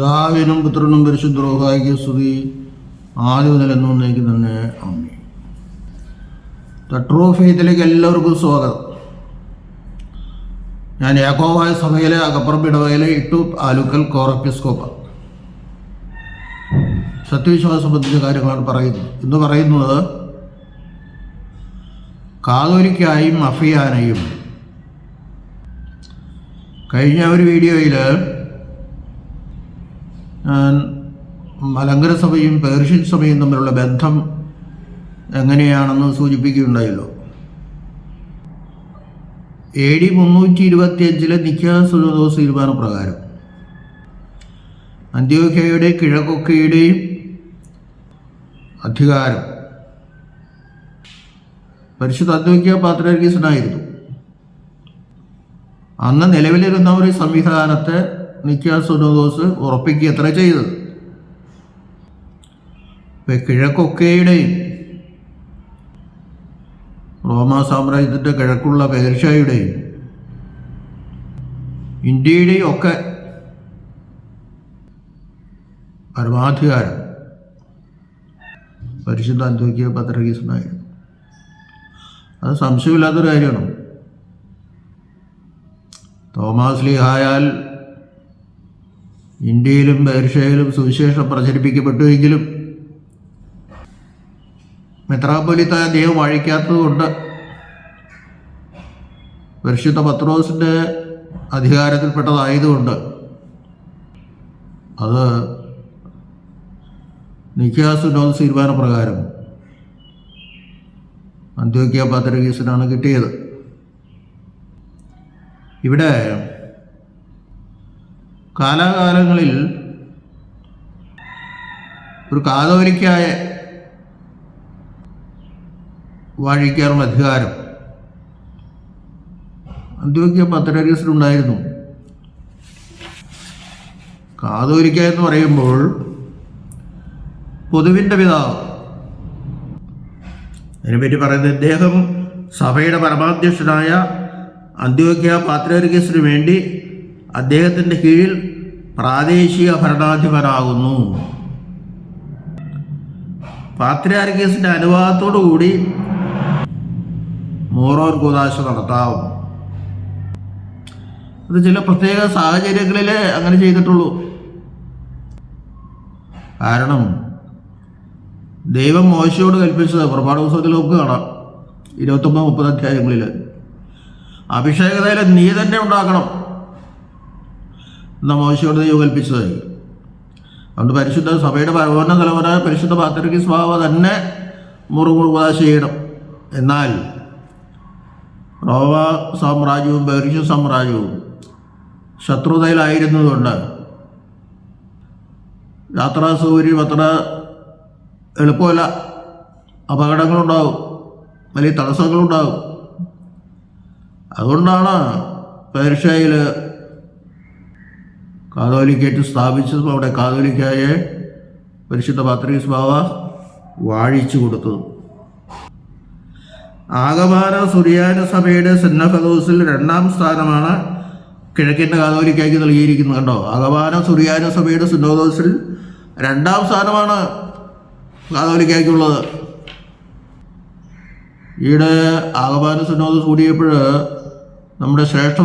പിതാവിനും പുത്രനും പരിശുദ്ധരോഹായിക്ക് സ്തുതി ആദ്യം മുതൽ എന്നേക്ക് തന്നെ അമ്മി തട്രോ ഫെയ്ത്തിലേക്ക് എല്ലാവർക്കും സ്വാഗതം. ഞാൻ യാക്കോവായ സഭയിലെ അകപ്പുറം ഇടവയിലെ ഇട്ടു ആലുക്കൽ കോറപ്പിസ്കോപ്പ സത്യവിശ്വാസം സംബന്ധിച്ച കാര്യങ്ങളാണ് പറയുന്നത്. ഇന്ന് പറയുന്നത് കാതോലിക്കായും അഫിയാനയും കഴിഞ്ഞ ഒരു വീഡിയോയിൽ മലങ്കര സഭയും പേർഷ്യൻ സഭയും തമ്മിലുള്ള ബന്ധം എങ്ങനെയാണെന്ന് സൂചിപ്പിക്കുകയുണ്ടായല്ലോ. എ ഡി മുന്നൂറ്റി ഇരുപത്തിയഞ്ചിലെ നിഖ്യാസുദോസ് തീരുമാനപ്രകാരം അന്ത്യോഹ്യയുടെ കിഴക്കൊക്കെയുടെയും അധികാരം പരിശുദ്ധ അന്ത്യോഹ്യ പാത്രീസനായിരുന്നു അന്ന് നിലവിലിരുന്ന ഒരു സംവിധാനത്തെ നിക്കാസുനോദോസ് ഉറപ്പിക്കുക എത്ര ചെയ്തത്? കിഴക്കൊക്കെയുടെയും റോമാ സാമ്രാജ്യത്തിന്റെ കിഴക്കുള്ള പേർഷ്യയുടെയും ഇന്ത്യയുടെയും ഒക്കെ പരമാധികാരം. പരിശുദ്ധ അന്ത്യോക്കിയ പത്രകീസനായിരുന്നു അത് സംശയമില്ലാത്തൊരു കാര്യമാണ്. തോമാസ് ലീഹായാൽ ഇന്ത്യയിലും പേർഷ്യയിലും സുവിശേഷം പ്രചരിപ്പിക്കപ്പെട്ടുവെങ്കിലും മെത്രാപൊലിത്ത ദൈവം അഴിക്കാത്തതുകൊണ്ട് പരിശുദ്ധ പത്രോസിന്റെ അധികാരത്തിൽപ്പെട്ടതായതുകൊണ്ട് അത് നിഖ്യാസുനോദ തീരുമാന പ്രകാരം അന്ത്യോക്യ പാത്രകീസിനാണ് കിട്ടിയത്. ഇവിടെ കാലാകാലങ്ങളിൽ ഒരു കാതോലിക്കായ വാഴിക്കാറുള്ള അധികാരം. അന്ത്യോക്യ പത്രരീസിലുണ്ടായിരുന്നു കാതോലിക്ക എന്ന് പറയുമ്പോൾ പൊതുവിന്റെ പിതാവ്. അതിനെപ്പറ്റി പറയുന്നത് ഇദ്ദേഹം സഭയുടെ പരമാധ്യക്ഷനായ അന്ത്യോക്യ പാത്രീസിന് വേണ്ടി അദ്ദേഹത്തിന്റെ കീഴിൽ പ്രാദേശിക ഭരണാധിപനാകുന്നു പാത്രിയാർക്കീസിന്റെ അനുവാദത്തോടു കൂടി മോറോർ കൂതാശ നടത്താവും അത് ചില പ്രത്യേക സാഹചര്യങ്ങളിൽ അങ്ങനെ ചെയ്തിട്ടുള്ളൂ. കാരണം ദൈവം മോശയോട് കൽപ്പിച്ചത് പുറപാട് പുസ്തകത്തിൽ നമുക്ക് കാണാം. ഇരുപത്തൊമ്പത് മുപ്പത് അധ്യായങ്ങളിൽ അഭിഷേകതയിൽ നീ തന്നെ ഉണ്ടാക്കണം. എന്ന മോശയോട് ദൈവം കൽപ്പിച്ചതായി. അതുകൊണ്ട് പരിശുദ്ധ സഭയുടെ പരമോന്ന തലമുറ പരിശുദ്ധ പാത്രയ്ക്ക് സ്വഭാവം തന്നെ മുറുമുറുക ചെയ്യണം. എന്നാൽ റോവ സാമ്രാജ്യവും പേർഷ്യൻ സാമ്രാജ്യവും ശത്രുതയിലായിരുന്നതുകൊണ്ട് യാത്രാ സൗകര്യം അത്ര എളുപ്പമല്ല. അപകടങ്ങളുണ്ടാവും. വലിയ തടസ്സങ്ങളുണ്ടാവും. അതുകൊണ്ടാണ് പേർഷ്യയിൽ കാതോലിക്കേറ്റ് സ്ഥാപിച്ചതും അവിടെ കാതോലിക്കായ പരിശുദ്ധ പാത്രീസ് ബാവ വാഴിച്ചു കൊടുത്തത് ആഗമാന സുറിയാന സഭയുടെ സെന്നഫദോസിൽ രണ്ടാം സ്ഥാനമാണ് കിഴക്കിന്റെ കാതോലിക്കായ്ക്ക് നൽകിയിരിക്കുന്നത്. കണ്ടോ? ആഗമാന സുറിയാന സഭയുടെ സുന്നോദോസിൽ രണ്ടാം സ്ഥാനമാണ് കാതോലിക്കായ്ക്കുള്ളത്. ഈയിടെ ആഗമാന സുന്നോദോസ് കൂടിയപ്പോൾ നമ്മുടെ ശ്രേഷ്ഠ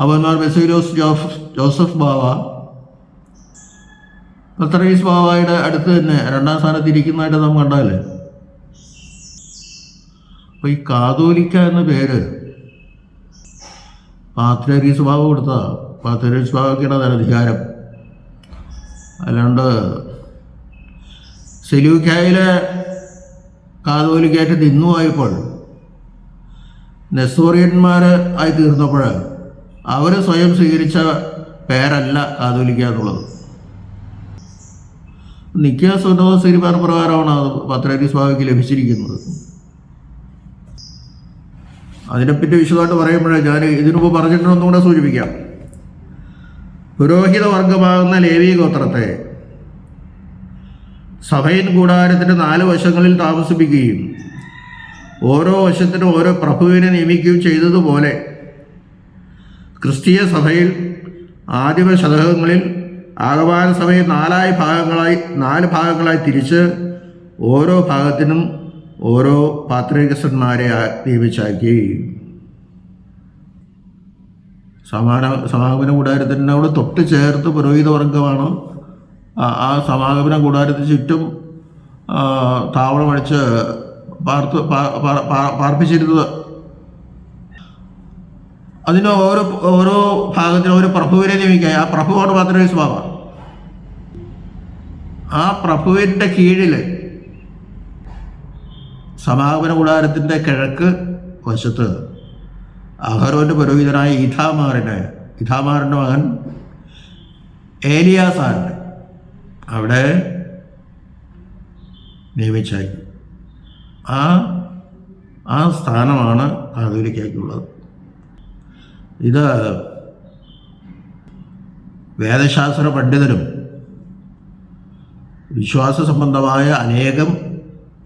ബാവ അവന്മാർ ബെസീലോസ് ജോസഫ് ജോസഫ് ബാവ. പത്രീസ് ബാവായുടെ അടുത്ത് തന്നെ രണ്ടാം സ്ഥാനത്ത് ഇരിക്കുന്നതായിട്ട് നാം കണ്ടാലേ അപ്പോൾ ഈ കാതോലിക്ക എന്ന പേര് പാത്രരീസ് ബാവ കൊടുത്ത പാത്രരീസ് ബാബയ്ക്കാണ് അതിന് അധികാരം. അല്ലാണ്ട് സെലൂക്കായിലെ കാതോലിക്കായിട്ട് നിന്നുമായപ്പോൾ നെസോറിയന്മാർ ആയി തീർന്നപ്പോൾ അവർ സ്വയം സ്വീകരിച്ച പേരല്ല കാതോലിക്ക എന്നുള്ളത് നിത്യ സ്വന്തോ തീരുമാന പ്രകാരമാണ് അത് പത്രരീസ് സ്വാമിക്ക് ലഭിച്ചിരിക്കുന്നത്. അതിനെപ്പറ്റി വിശദമായിട്ട് പറയുമ്പോഴേ ഞാൻ ഇതിനുമ്പ് പറഞ്ഞിട്ടുണ്ടെന്നും കൂടെ സൂചിപ്പിക്കാം. പുരോഹിത വർഗമാകുന്ന ലേവി ഗോത്രത്തെ സഭയിൻ കൂടാരത്തിന്റെ നാല് വശങ്ങളിൽ താമസിപ്പിക്കുകയും ഓരോ വശത്തിനും ഓരോ പ്രഭുവിനെ നിയമിക്കുകയും ചെയ്തതുപോലെ ക്രിസ്തീയ സഭയിൽ ആദിമ ശതകങ്ങളിൽ ആഗമാന സഭയെ നാലായി ഭാഗങ്ങളായി നാല് ഭാഗങ്ങളായി തിരിച്ച് ഓരോ ഭാഗത്തിനും ഓരോ പാത്രികസന്മാരെ നിയമിച്ചാക്കി. സമാന സമാഗമന കൂടാരത്തിനോട് തൊട്ട് ചേർത്ത് പുരോഹിത വർഗമാണ്. ആ- സമാഗമന കൂടാരത്തിന് ചുറ്റും താവളമടിച്ച് പാർത്ത് പാർപ്പിച്ചിരുന്നത് അതിന് ഓരോ ഓരോ ഭാഗത്തിനും ഓരോ പ്രഭുവിനെ നിയമിക്കുക. ആ പ്രഭുവാണ് സ്വഭാവ. ആ പ്രഭുവിന്റെ കീഴിൽ സമാഗമന കൂടാരത്തിന്റെ കിഴക്ക് വശത്ത് അഹരോന്റെ പുരോഹിതനായ ഇഥാമാറിന് ഇഥാമാറിന്റെ മകൻ ഏലിയാസാറിന് അവിടെ നിയമിച്ചായി ആ ആ സ്ഥാനമാണ് കാതോലിക്കായ്ക്കുള്ളത് ഇത് വേദശാസ്ത്ര പണ്ഡിതരും വിശ്വാസ സംബന്ധമായ അനേകം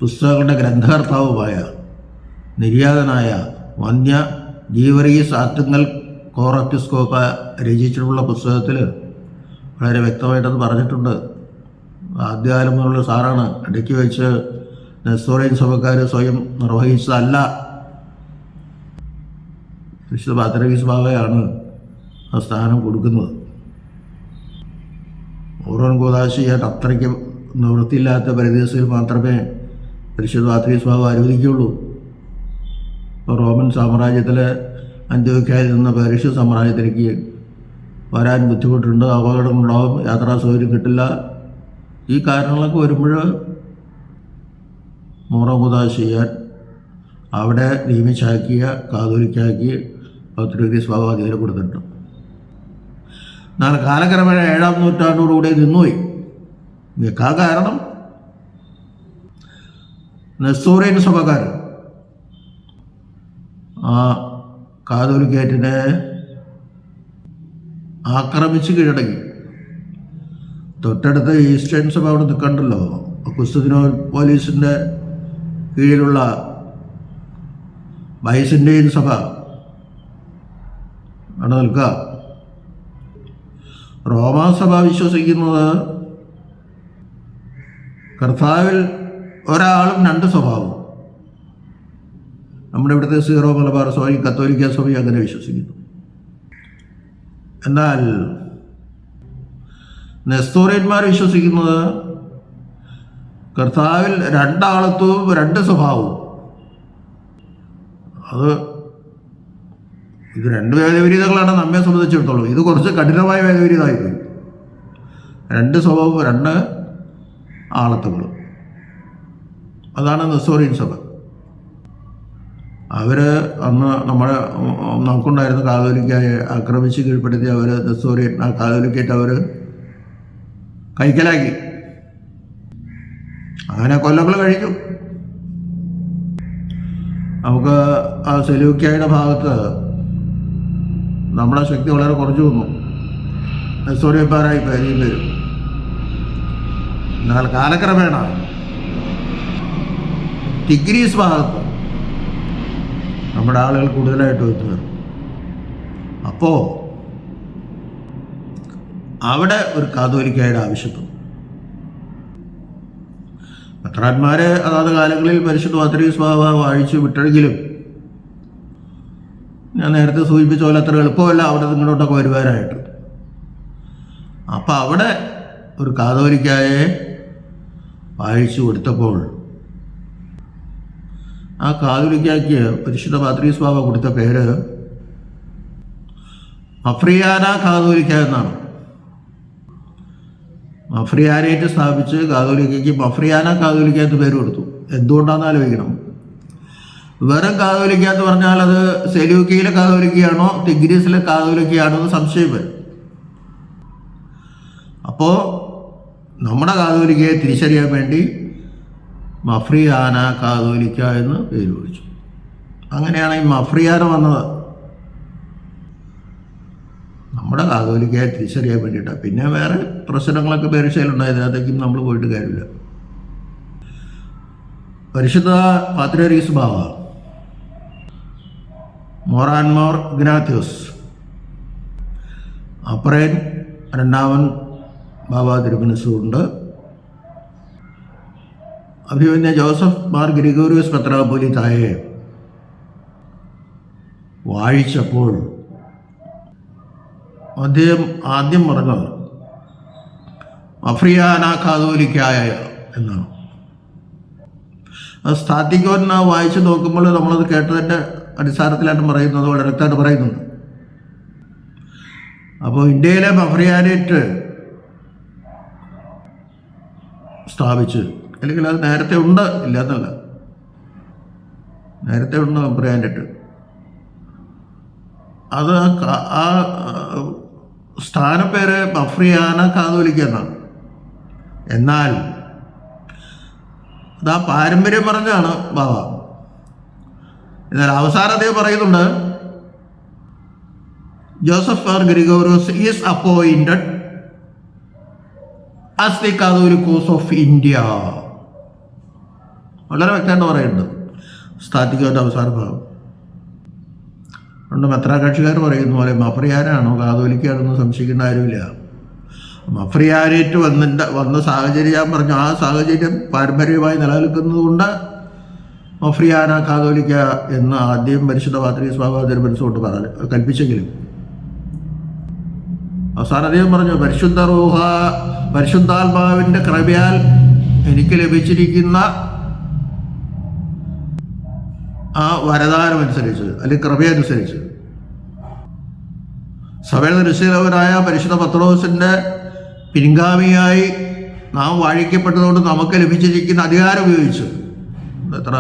പുസ്തകങ്ങളുടെ ഗ്രന്ഥകർത്താവുമായ നിര്യാതനായ വന്യ ജീവറീസ് ആത്തുങ്ങൽ കോറത്തിസ്കോപ്പ രചിച്ചിട്ടുള്ള പുസ്തകത്തിൽ വളരെ വ്യക്തമായിട്ടത് പറഞ്ഞിട്ടുണ്ട്. ആദ്യകാലം മുതലുള്ള സാറാണ്. ഇടയ്ക്ക് വെച്ച് നെസ്തോറിയൻ സഭക്കാർ സ്വയം നിർവഹിച്ചതല്ല വിശുദ്ധ പാത്രകീസ് ബാബയാണ് ആ സ്ഥാനം കൊടുക്കുന്നത്. ഓറോൻ ഗോദാശി ചെയ്യാൻ അത്രയ്ക്ക് നിവൃത്തിയില്ലാത്ത പരിദേശത്തിൽ മാത്രമേ പരിശുദ്ധ പാത്രകീസ് ബാബ അനുവദിക്കുകയുള്ളൂ ഇപ്പോൾ റോമൻ സാമ്രാജ്യത്തിലെ അന്ത്യോക്കായിൽ നിന്ന് പരിശു സാമ്രാജ്യത്തിലേക്ക് വരാൻ ബുദ്ധിമുട്ടുണ്ട്. അപകടങ്ങളുണ്ടാവും. യാത്രാ സൗകര്യം കിട്ടില്ല. ഈ കാരണങ്ങളൊക്കെ വരുമ്പോൾ മോറമുദാശ ചെയ്യാൻ അവിടെ നിയമിച്ചാക്കിയ കാതോലിക്കാക്കി പത്രിക സ്വഭാവം അധികാരം കൊടുത്തിട്ടുണ്ട് എന്നാൽ കാലക്രമേണ ഏഴാം നൂറ്റാണ്ടോടുകൂടെ നിന്നുപോയി. ആ കാരണം. നെസ്തോറിയൻ സഭക്കാർ ആ കാതോലിക്കേറ്റിനെ ആക്രമിച്ച് കീഴടങ്ങി തൊട്ടടുത്ത് ഈസ്റ്റേൺ സഭ അവിടെ നിൽക്കണ്ടല്ലോ. കുസ്തുദിനോ പോലീസിന്റെ കീഴിലുള്ള ബൈസിന്റെയും സഭ. അവിടെ നിൽക്കുക. റോമാസഭ വിശ്വസിക്കുന്നത് കർത്താവിൽ ഒരാളും രണ്ട് സ്വഭാവം. നമ്മുടെ ഇവിടുത്തെ സീറോ മലബാർ സഭയും കത്തോലിക്ക സഭയും അങ്ങനെ വിശ്വസിക്കുന്നു. എന്നാൽ നെസ്തോറിയന്മാർ വിശ്വസിക്കുന്നത് കർത്താവിൽ രണ്ടാളത്വവും രണ്ട് സ്വഭാവവും. അത് ഇത് രണ്ട് വേദവിരീതങ്ങളാണ് നമ്മെ സംബന്ധിച്ചിടത്തോളം. ഇത് കുറച്ച് കഠിനമായ വേദവിരീതമായി പോയി രണ്ട് സ്വഭാവം രണ്ട് ആളത്തുകളും. അതാണ് നിസ്സോറിയൻ സഭ. അവർ അന്ന് നമ്മുടെ നമുക്കുണ്ടായിരുന്ന കാതോലിക്കായി ആക്രമിച്ച് കീഴ്പ്പെടുത്തി അവർ നിസ്സോറിയൻ ആ കാതോലിക്കായിട്ട് അവർ കൈക്കലാക്കി. അങ്ങനെ കൊല്ലങ്ങൾ കഴിഞ്ഞു. നമുക്ക് ആ സെലൂക്കിയയുടെ ഭാഗത്ത് നമ്മുടെ ശക്തി വളരെ കുറച്ചു വന്നു. നെസ്തോറിയപ്പാരായി പേരും വരും എന്നാൽ കാലക്രമേണ ഡിഗ്രീസ് ഭാഗത്ത് നമ്മുടെ ആളുകൾ കൂടുതലായിട്ട് വെച്ചു അപ്പോൾ അവിടെ ഒരു കാതോലിക്കായുടെ ആവശ്യപ്പെട്ടു പത്രാന്മാരെ അതാത് കാലങ്ങളിൽ പരിശുദ്ധ പത്രി സ്വഭാവ വാഴിച്ചു വിട്ടെങ്കിലും ഞാൻ നേരത്തെ സൂചിപ്പിച്ച പോലെ അത്ര എളുപ്പമല്ല അവിടെ നിങ്ങളോട്ടൊക്കെ വരുവാനായിട്ട്. അപ്പം അവിടെ ഒരു കാതോലിക്കായെ വായിച്ചു കൊടുത്തപ്പോൾ ആ കാതോലിക്കായ്ക്ക് പരിശുദ്ധ പാത്രീസ് ബാബ കൊടുത്ത പേര് അഫ്രിയാന കാതോലിക്ക എന്നാണ്. മഫ്രിയാനേറ്റ് സ്ഥാപിച്ച് കാതോലിക്കയ്ക്ക് മഫ്രിയാന കാതോലിക്ക എന്ന് പേര് കൊടുത്തു. എന്തുകൊണ്ടാണെന്ന് ആലോചിക്കണം. വെറും കാതോലിക്ക എന്ന് പറഞ്ഞാൽ അത് സെലൂക്കിയിലെ കാതോലിക്കയാണോ തിഗ്രീസിലെ കാതോലിക്കയാണോ എന്ന് സംശയം വരും. അപ്പോൾ നമ്മുടെ കാതോലിക്കയെ തിരിച്ചറിയാൻ വേണ്ടി മഫ്രിയാന കാതോലിക്ക എന്ന് പേര് വിളിച്ചു. അങ്ങനെയാണ് ഈ മഫ്രിയാന വന്നത്. നമ്മുടെ കാതോലിക്കയെ തിരിച്ചറിയാൻ വേണ്ടിയിട്ടാണ്. പിന്നെ വേറെ പ്രശ്നങ്ങളൊക്കെ പേരിഷയിലുണ്ടായത് അതിനകത്തേക്കും നമ്മൾ പോയിട്ട് കാര്യമില്ല. പരിശുദ്ധ പാത്രീസ് ബാവ മൊറാൻമോർ ഗ്നാത്യോസ് അപ്പറേൻ രണ്ടാമൻ ബാബ തിരുമനസുണ്ട് അഭിമന്യ ജോസഫ് മാർ ഗ്രിഗോറിയസ് പത്രാപോലിത്തായെ വാഴിച്ചപ്പോൾ അദ്ദേഹം ആദ്യം പറഞ്ഞത് അഫ്രിയാന കാതോലിക്കായ എന്നാണ്. അത് സ്ഥാത്തിക്കോൻ വായിച്ചു നോക്കുമ്പോൾ നമ്മളത് കേട്ടതിന്റെ അടിസ്ഥാനത്തിലാണ് പറയുന്നത് വളരെ വ്യക്തമായിട്ട് പറയുന്നുണ്ട്. അപ്പോൾ ഇന്ത്യയിലെ മഫ്രിയാനേറ്റ് സ്ഥാപിച്ച് അല്ലെങ്കിൽ അത് നേരത്തെ ഉണ്ട് ഇല്ല എന്നല്ല നേരത്തെ ഉണ്ട് മഫ്രിയാനേറ്റ്. അത് ആ സ്ഥാനപ്പേര് മഫ്രിയാന കാതോലിക്ക എന്നാണ്. എന്നാൽ അത് ആ പാരമ്പര്യം പറഞ്ഞാണ് ബാബ. എന്നാൽ അവസാനം അദ്ദേഹം പറയുന്നുണ്ട് Joseph R Gregorios is appointed as the Catholicos of India. വളരെ വ്യക്തമായിട്ട് പറയുന്നുണ്ട്. സ്ഥാപിക്കുന്ന അവസാന ഭാഗം അതുകൊണ്ട് മെത്രാകക്ഷിക്കാർ പറയുന്ന പോലെ മഫ്രിയാരാണോ കാതോലിക്കാണെന്ന് സംശയിക്കേണ്ട ആരുമില്ല മഫ്രിയാരേറ്റ് വന്നിട്ട് വന്ന സാഹചര്യം ഞാൻ പറഞ്ഞു ആ സാഹചര്യം പാരമ്പര്യമായി നിലനിൽക്കുന്നത് കൊണ്ട് മഫ്രിയാന കാതോലിക്ക എന്ന് ആദ്യം പരിശുദ്ധ പാത്രീയ സ്വാഭാവ തിരുമനസ്സുകൊണ്ട് പറഞ്ഞു കൽപ്പിച്ചെങ്കിലും. അവസാനം അദ്ദേഹം പറഞ്ഞു പരിശുദ്ധ റൂഹ പരിശുദ്ധാത്മാവിന്റെ കൃപയാൽ എനിക്ക് ലഭിച്ചിരിക്കുന്ന ആ വരദാനം അനുസരിച്ച് അല്ലെങ്കിൽ കൃപയനുസരിച്ച് സഭയുടെ നിശ്ചിതവനായ പരിശുദ്ധ പത്രോസിന്റെ പിൻഗാമിയായി നാം വാഴിക്കപ്പെട്ടതുകൊണ്ട് നമുക്ക് ലഭിച്ചിരിക്കുന്ന അധികാരം ഉപയോഗിച്ചു. എത്ര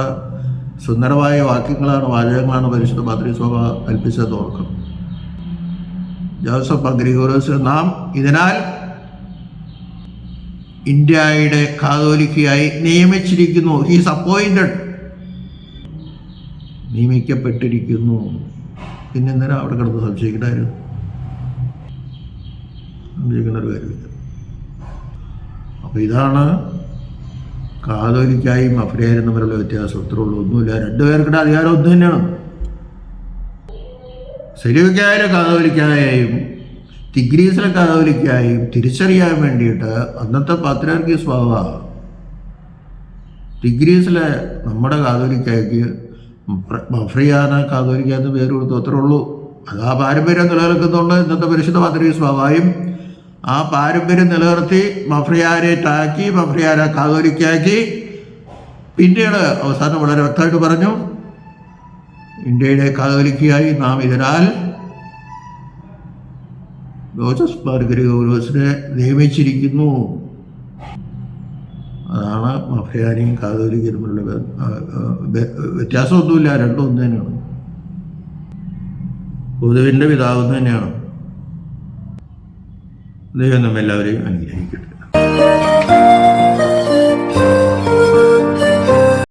സുന്ദരമായ വാക്യങ്ങളാണ് വാചകങ്ങളാണ് പരിശുദ്ധ പാത്രി സഭ കൽപ്പിച്ചത് ഓർക്കണം. ജോസഫ് അഗ്രിഗോറസ് നാം ഇതിനാൽ ഇന്ത്യയുടെ കാതോലിക്കയായി നിയമിച്ചിരിക്കുന്നു. He's appointed നിയമിക്കപ്പെട്ടിരിക്കുന്നു. പിന്നെ എന്തിനാ അവിടെ കിടന്ന് സംശയിക്കണ്ടായിരുന്നു? സംശയിക്കേണ്ട ഒരു കാര്യമില്ല. അപ്പോൾ ഇതാണ് കാതോലിക്കായും അഫ്രേരും തമ്മിലുള്ള വ്യത്യാസം അത്രേ ഉള്ളൂ. ഒന്നുമില്ല. രണ്ടുപേർക്കിടെ അധികാരം ഒന്നു തന്നെയാണ്. സെലിവിക്കായാലും കാതോലിക്കായും തിഗ്രീസിലെ കാതോലിക്കായും തിരിച്ചറിയാൻ വേണ്ടിയിട്ട് അന്നത്തെ പാത്രാർക്കി സ്വഭാവ തിഗ്രീസിലെ നമ്മുടെ കാതോലിക്കായ്ക്ക് മഫ്രിയാന കാതോലിക്ക പേര് കൊടുത്തു അത്രേ ഉള്ളൂ. അത് ആ പാരമ്പര്യം നിലനിൽക്കുന്നുണ്ട് ഇന്നത്തെ പരിശുദ്ധ പാത്രീ സ്വഭാവയും ആ പാരമ്പര്യം നിലനിർത്തി മഫ്രിയാരെ ടാക്കി മഫ്രിയാരെ കാതോലിക്കാക്കി. പിന്നീട് അവസാനം വളരെ വ്യക്തമായിട്ട് പറഞ്ഞു ഇന്ത്യയുടെ കാതോലിക്കയായി നാം ഇതിനാൽ ജോസഫ് മാർഗരികോസിനെ നിയമിച്ചിരിക്കുന്നു. അതാണ് മഫ്രിയാനിയും കാതോലിക്കുമുള്ള വ്യത്യാസമൊന്നുമില്ല രണ്ടും ഒന്ന് തന്നെയാണ് പൊതുവിന്റെ പിതാവ് തന്നെയാണ്. ദൈവം നമ്മെല്ലാവരെയും അനുഗ്രഹിക്കട്ടെ.